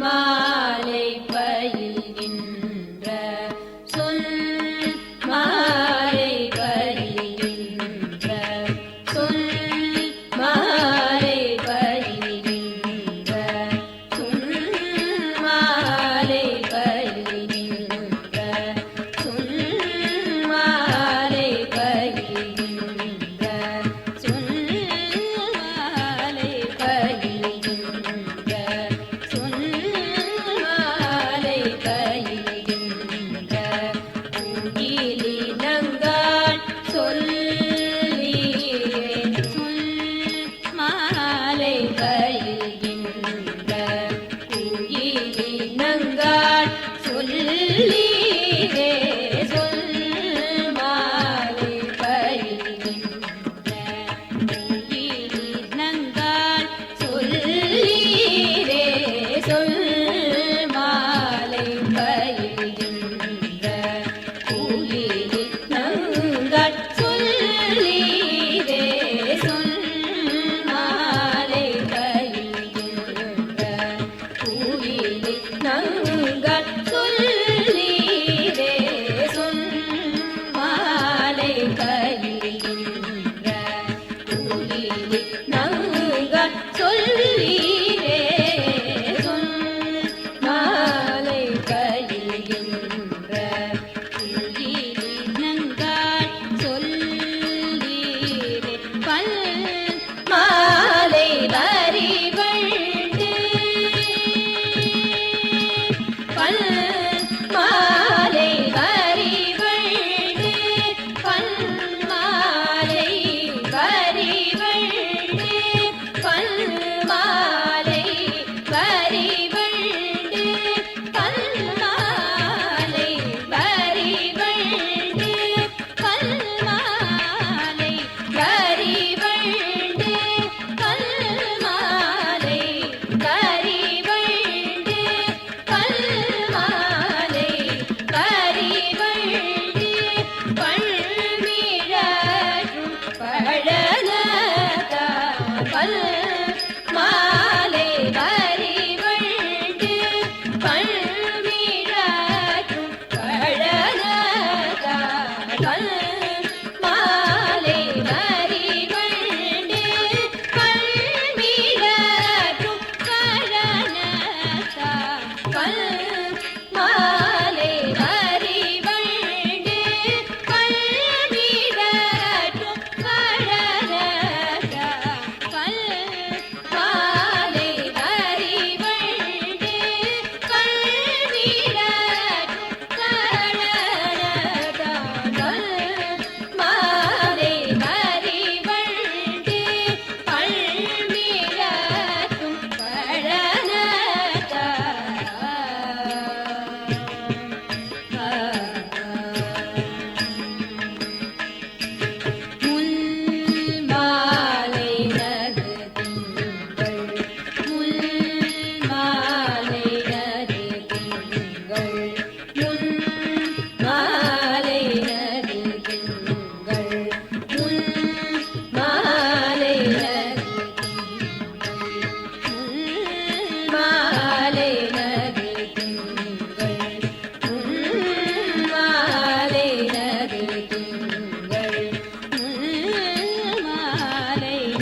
ま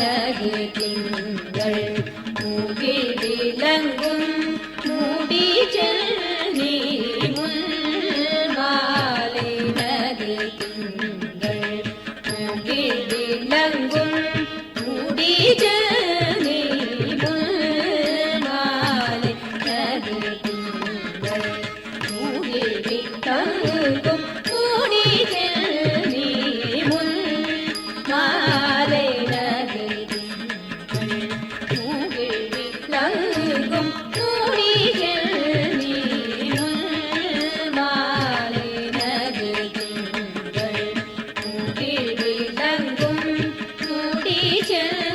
അഴകി തിങ്കൾ മുകിലിലങ്കും മൂടി ചെല്ലി മുൻമാലിനകി തിങ്കൾ മുകിലിലങ്കും മൂടി 一群